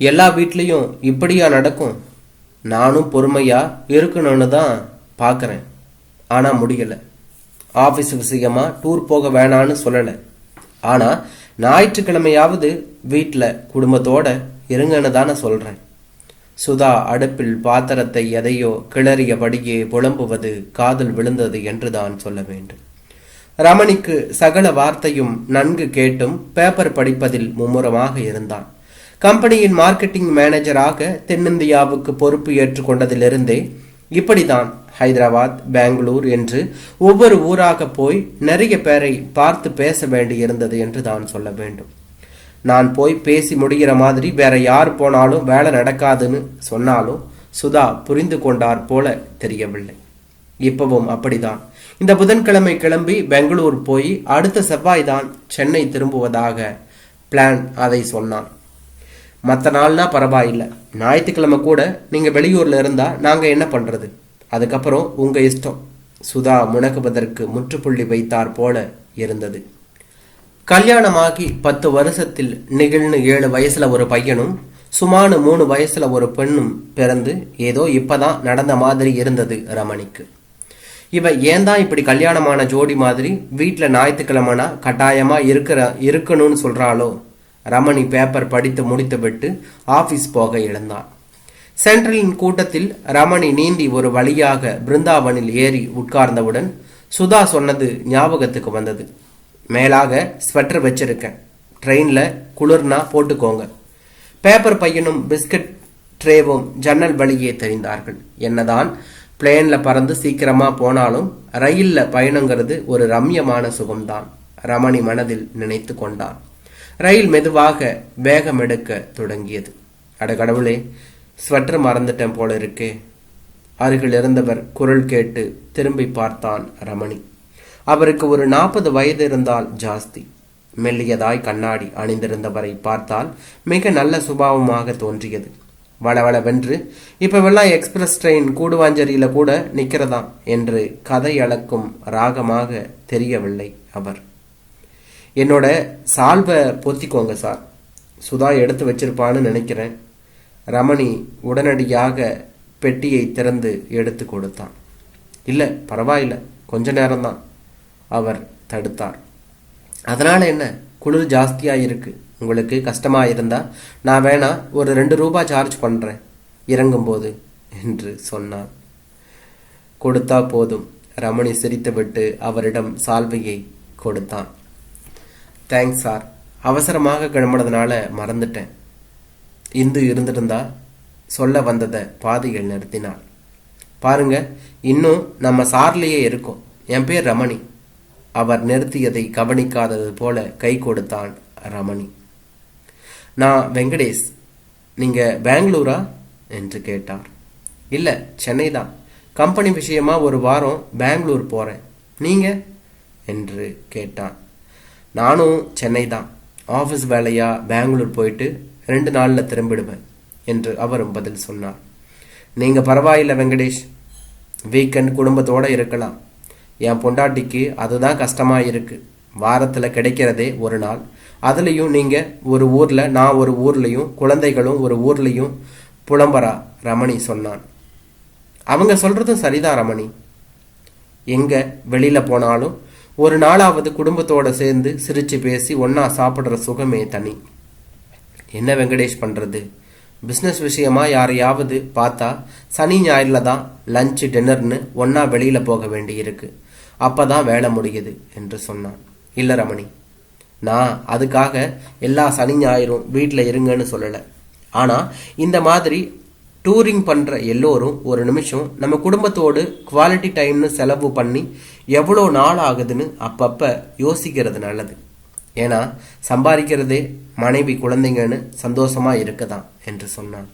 எல்லா வீட்லேயும் இப்படியா நடக்கும்? நானும் பொறுமையா இருக்கணும்னு தான் பார்க்குறேன் ஆனால் முடியலை. ஆஃபீஸ் விஷயமா டூர் போக வேணான்னு சொல்லலை. ஆனால் ஞாயிற்றுக்கிழமையாவது வீட்டில் குடும்பத்தோட இருங்கன்னு தானே சொல்கிறேன் சுதா அடுப்பில் பாத்திரத்தை எதையோ கிளறியபடியே புலம்புவது காதல் விழுந்தது என்றுதான் சொல்ல வேண்டும். ரமணிக்கு சகல வார்த்தையும் நன்கு கேட்டும் பேப்பர் படிப்பதில் மும்முரமாக இருந்தான். கம்பெனியின் மார்க்கெட்டிங் மேனேஜராக தென்னிந்தியாவுக்கு பொறுப்பு ஏற்றுக்கொண்டதிலிருந்தே இப்படிதான் ஹைதராபாத் பெங்களூர் என்று ஒவ்வொரு ஊராக போய் நிறைய பேரை பார்த்து பேச வேண்டியிருந்தது என்று தான் சொல்ல வேண்டும். நான் போய் பேசி முடிகிற மாதிரி வேற யார் போனாலும் வேலை நடக்காதுன்னு சொன்னாலும் சுதா புரிந்து கொண்டார் போல தெரியவில்லை. இப்பவும் அப்படிதான். இந்த புதன்கிழமை கிளம்பி பெங்களூர் போய் அடுத்த செவ்வாய் தான் சென்னை திரும்புவதாக பிளான் அதை சொன்னான். மற்ற நாள்னா பரவாயில்லை. ஞாயிற்றுக்கிழமை கூட நீங்கள் வெளியூரில் இருந்தால் நாங்கள் என்ன பண்ணுறது அதுக்கப்புறம் உங்கள் இஷ்டம். சுதா முணக்குவதற்கு முற்றுப்புள்ளி வைத்தார் போல இருந்தது. கல்யாணமாகி பத்து வருஷத்தில் நிகழ்னு ஏழு வயசில் ஒரு பையனும் சுமானு மூணு வயசில் ஒரு பெண்ணும் பிறந்து ஏதோ இப்போதான் நடந்த மாதிரி இருந்தது ரமணிக்கு. இவ ஏன் தான் இப்படி கல்யாணமான ஜோடி மாதிரி வீட்டில் ஞாயிற்றுக்கிழமைனா கட்டாயமாக இருக்கிற இருக்கணும்னு சொல்கிறாளோ ரமணி பேப்பர் படித்து முடித்துவிட்டு ஆபீஸ் போக எழுந்தான். சென்ட்ரலின் கூட்டத்தில் ரமணி நீந்தி ஒரு வழியாக பிருந்தாவனில் ஏறி உட்கார்ந்தவுடன் சுதா சொன்னது ஞாபகத்துக்கு வந்தது. மேலாக ஸ்வெட்டர் வச்சிருக்கேன். ட்ரெயினில் குளிர்னா போட்டுக்கோங்க. பேப்பர் பையனும் பிஸ்கட் ட்ரேவும் ஜன்னல் வழியே தெரிந்தார்கள். என்னதான் பிளேனில் பறந்து சீக்கிரமாக போனாலும் ரயிலில் பயணங்கிறது ஒரு ரம்யமான சுகம்தான் ரமணி மனதில் நினைத்து கொண்டான். ரயில் மெதுவாக வேகம் எடுக்க தொடங்கியது. அட கடவுளே ஸ்வெட்டர் மறந்துட்டேன் போல இருக்கே. அருகில் இருந்தவர் குரல் கேட்டு திரும்பி பார்த்தான் ரமணி. அவருக்கு ஒரு நாற்பது வயது இருந்தால் ஜாஸ்தி. மெல்லியதாய் கண்ணாடி அணிந்திருந்தவரை பார்த்தால் மிக நல்ல சுபாவமாக தோன்றியது. வளவளவென்று இப்பவெல்லாம் எக்ஸ்பிரஸ் ட்ரெயின் கூடுவாஞ்சேரியில கூட நிற்கிறதா என்று கதை அளக்கும் ராகமாக தெரியவில்லை அவர். என்னோட சால்வை பொத்திக்கோங்க சார். சுதா எடுத்து வச்சிருப்பான்னு நினைக்கிறேன். ரமணி உடனடியாக பெட்டியை திறந்து எடுத்து கொடுத்தான். இல்லை பரவாயில்ல. கொஞ்ச நேரம்தான். அவர் தடுத்தார். அதனால் என்ன? குளிர் ஜாஸ்தியாக இருக்குது உங்களுக்கு கஷ்டமாக இருந்தால் நான் வேணா ஒரு ரெண்டு ரூபாய் சார்ஜ் பண்ணுறேன் இறங்கும்போது என்று சொன்னார். கொடுத்தா போதும். ரமணி சிரித்துவிட்டு அவரிடம் சால்வையை கொடுத்தான். தேங்க்ஸ் சார் அவசரமாக கிளம்புனதுனால மறந்துட்டேன். இந்து இருந்திருந்தா சொல்ல வந்ததை பாதிகள் நிறுத்தினாள். பாருங்க இன்னும் நம்ம சார்லேயே இருக்கோம். என் பேர் ரமணி. அவர் நிறுத்தியதை கவனிக்காதது போல கை கொடுத்தான் ரமணி. நான் வெங்கடேஷ். நீங்க பெங்களூரா? என்று கேட்டார். இல்லை சென்னை தான் கம்பெனி விஷயமா ஒரு வாரம் பெங்களூர் போறேன். நீங்க? என்று கேட்டான். நானும் சென்னை தான் ஆஃபீஸ் வேலையாக பெங்களூர் போயிட்டு ரெண்டு நாளில் திரும்பிடுவேன் என்று அவரும் பதில் சொன்னார். நீங்கள் பரவாயில்ல வெங்கடேஷ். வீக்கெண்ட் குடும்பத்தோடு இருக்கலாம். என் பொண்டாட்டிக்கு அதுதான் கஷ்டமாக இருக்குது வாரத்தில் கிடைக்கிறதே ஒரு நாள். அதுலேயும் நீங்கள் ஒரு ஊரில் நான் ஒரு ஊர்லேயும் குழந்தைகளும் ஒரு ஊர்லேயும் புலம்பரா ரமணி சொன்னான். அவங்க சொல்கிறதும் சரிதான் ரமணி. எங்கே வெளியில் போனாலும் ஒரு நாளாவது குடும்பத்தோட சேர்ந்து சிரித்து பேசி ஒன்றா சாப்பிட்ற சுகமே தனி. என்ன வெங்கடேஷ் பண்ணுறது பிஸ்னஸ் விஷயமா யாரையாவது பார்த்தா சனி ஞாயிறில் தான் லஞ்ச் டின்னர்னு ஒன்றா வெளியில் போக வேண்டியிருக்கு. அப்பதான் வேலை முடியுது என்று சொன்னான். இல்லை ரமணி நான் அதுக்காக எல்லா சனி ஞாயிறும் வீட்டில் இருங்கன்னு சொல்லலை. ஆனால் இந்த மாதிரி டூரிங் பண்ணுற எல்லோரும் ஒரு நிமிஷம் நம்ம குடும்பத்தோடு குவாலிட்டி டைம்னு செலவு பண்ணி எவ்வளோ நாள் ஆகுதுன்னு அப்பப்போ யோசிக்கிறது நல்லது. ஏன்னா சம்பாதிக்கிறதே மனைவி குழந்தைங்கன்னு சந்தோஷமாக இருக்கதான் என்று சொன்னான்.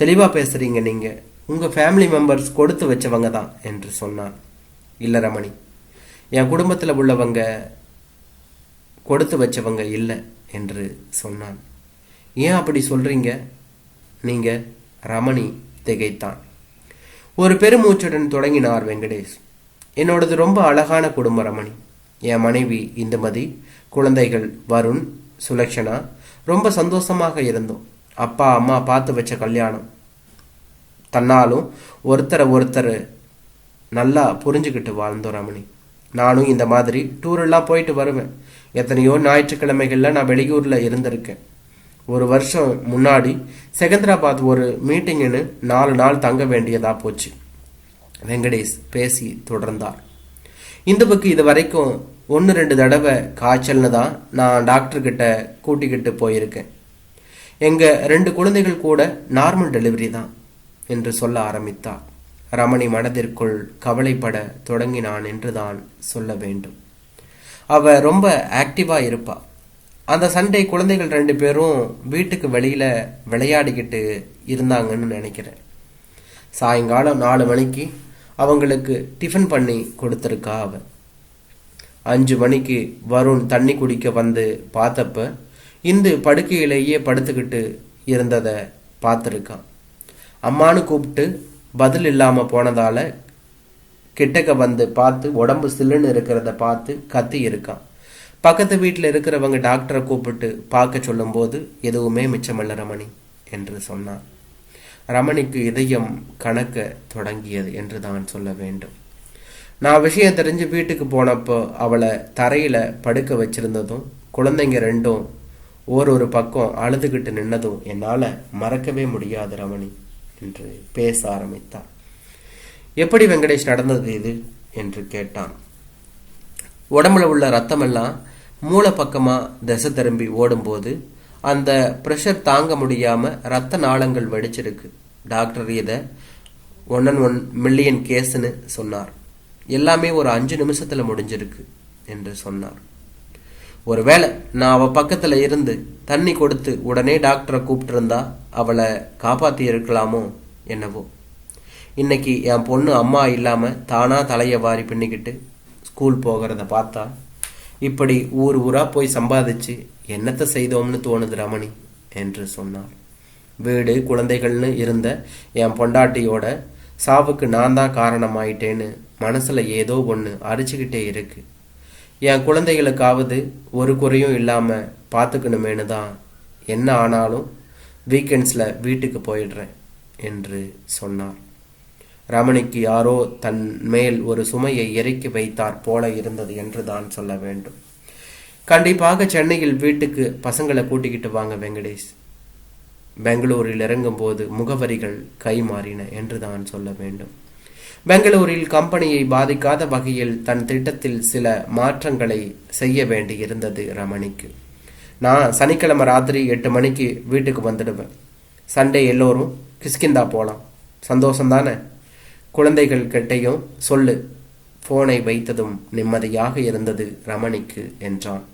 தெளிவாக பேசுகிறீங்க நீங்கள் உங்கள் ஃபேமிலி மெம்பர்ஸ் கொடுத்து வச்சவங்க தான் என்று சொன்னான். இல்லை ரமணி. என் குடும்பத்தில் உள்ளவங்க கொடுத்து வச்சவங்க இல்லை என்று சொன்னான். ஏன் அப்படி சொல்கிறீங்க நீங்கள் ரமணி திகைத்தான். ஒரு பெருமூச்சுடன் தொடங்கினார் வெங்கடேஷ். என்னோடது ரொம்ப அழகான குடும்ப ரமணி. என் மனைவி இந்துமதி குழந்தைகள் வருண் சுலக்ஷனா ரொம்ப சந்தோஷமாக இருந்தோம். அப்பா அம்மா பார்த்து வச்ச கல்யாணம். தன்னாலும் ஒருத்தரை ஒருத்தர் நல்லா புரிஞ்சுக்கிட்டு வாழ்ந்தோம் ரமணி. நானும் இந்த மாதிரி டூரெல்லாம் போயிட்டு வருவேன். எத்தனையோ ஞாயிற்றுக்கிழமைகளில் நான் வெளியூரில் இருந்திருக்கேன். ஒரு வருஷம் முன்னாடி செகந்திராபாத் ஒரு மீட்டிங்குன்னு நாலு நாள் தங்க வேண்டியதா போச்சு. வெங்கடேஷ் பேசி தொடர்ந்தார். இந்துவுக்கு இது வரைக்கும் ஒன்று ரெண்டு தடவை காய்ச்சல்னு தான் நான் டாக்டர்கிட்ட கூட்டிக்கிட்டு போயிருக்கேன். எங்கள் ரெண்டு குழந்தைகள் கூட நார்மல் டெலிவரி தான் என்று சொல்ல ஆரம்பித்தார். ரமணி மனதிற்குள் கவலைப்பட தொடங்கினான் என்று தான் சொல்ல வேண்டும். அவ ரொம்ப ஆக்டிவாக இருப்பாள் அந்த சண்டே குழந்தைகள் ரெண்டு பேரும் வீட்டுக்கு வெளியில விளையாடிக்கிட்டு இருந்தாங்கன்னு நினைக்கிறேன். சாயங்காலம் நாலு மணிக்கு அவங்களுக்கு டிஃபன் பண்ணி கொடுத்துருக்கா அவ அஞ்சு மணிக்கு வருண் தண்ணி குடிக்க வந்து பார்த்தப்ப இந்து படுக்கையிலேயே படுத்துக்கிட்டு இருந்ததை பார்த்துருக்கான். அம்மானு கூப்பிட்டு பதில் இல்லாமல் போனதால கிட்டக்க வந்து பார்த்து உடம்பு சில்லுன்னு இருக்கிறத பார்த்து கத்தி இருக்கான் பக்கத்து வீட்டில் இருக்கிறவங்க டாக்டரை கூப்பிட்டு பார்க்க சொல்லும்போது எதுவுமே மிச்சமல்ல ரமணி என்று சொன்னார் ரமணிக்கு இதயம் கணக்க தொடங்கியது என்று தான் சொல்ல வேண்டும். நான் விஷயம் தெரிஞ்சு வீட்டுக்கு போனப்போ அவளை தரையில் படுக்க வச்சிருந்ததும் குழந்தைங்க ரெண்டும் ஒரு ஒரு பக்கம் அழுதுகிட்டு நின்னதும் என்னால் மறக்கவே முடியாது ரமணி என்று பேச ஆரம்பித்தார் எப்படி வெங்கடேஷ் நடந்தது இது? என்று கேட்டான். உடம்புல உள்ள ரத்தமெல்லாம் மூளை பக்கமாக திசை திரும்பி ஓடும்போது அந்த ப்ரெஷர் தாங்க முடியாமல் ரத்த நாளங்கள் வெடிச்சிருக்கு. டாக்டர் இதை ஒன் அண்ட் ஒன் மில்லியன் கேஸ்னு சொன்னார். எல்லாமே ஒரு அஞ்சு நிமிஷத்தில் முடிஞ்சிருக்கு என்று சொன்னார். ஒருவேளை நான் அவள் பக்கத்தில் இருந்து தண்ணி கொடுத்து உடனே டாக்டரை கூப்பிட்டுருந்தா அவளை காப்பாற்றி இருக்கலாமோ என்னவோ. இன்னைக்கு என் பொண்ணு அம்மா இல்லாமல் தானாக தலையை வாரி பின்னிக்கிட்டு ஸ்கூல் போகிறத பார்த்தா இப்படி ஊர் ஊராக போய் சம்பாதிச்சு என்னத்தை செய்தோம்னு தோணுது ரமணி என்று சொன்னார். வீடு குழந்தைகள்னு இருந்த என் பொண்டாட்டியோட சாவுக்கு நான் தான் காரணமாயிட்டேன்னு மனசில் ஏதோ ஒன்று அரிச்சுக்கிட்டே இருக்கு. என் குழந்தைகளுக்காவது ஒரு குறையும் இல்லாமல் பார்த்துக்கணுமேனு தான் என்ன ஆனாலும் வீக்கெண்ட்ஸில் வீட்டுக்கு போயிடுறேன் என்று சொன்னார். ரமணிக்கு யாரோ தன் மேல் ஒரு சுமையை இறக்கி வைத்தார் போல இருந்தது என்று தான் சொல்ல வேண்டும். கண்டிப்பாக சென்னையில் வீட்டுக்கு பசங்களை கூட்டிக்கிட்டு வாங்க வெங்கடேஷ். பெங்களூரில் இறங்கும்போது முகவரிகள் கை மாறின என்று தான் சொல்ல வேண்டும். பெங்களூரில் கம்பெனியை பாதிக்காத வகையில் தன் திட்டத்தில் சில மாற்றங்களை செய்ய வேண்டி இருந்தது ரமணிக்கு. நான் சனிக்கிழமை ராத்திரி எட்டு மணிக்கு வீட்டுக்கு வந்துடுவேன். சண்டே எல்லோரும் கிஸ்கிந்தா போகலாம் சந்தோஷம் தானே? குழந்தைகள் கிட்டையும் சொல்லு. போனை வைத்ததும் நிம்மதியாக இருந்தது ரமணிக்கு என்றான்.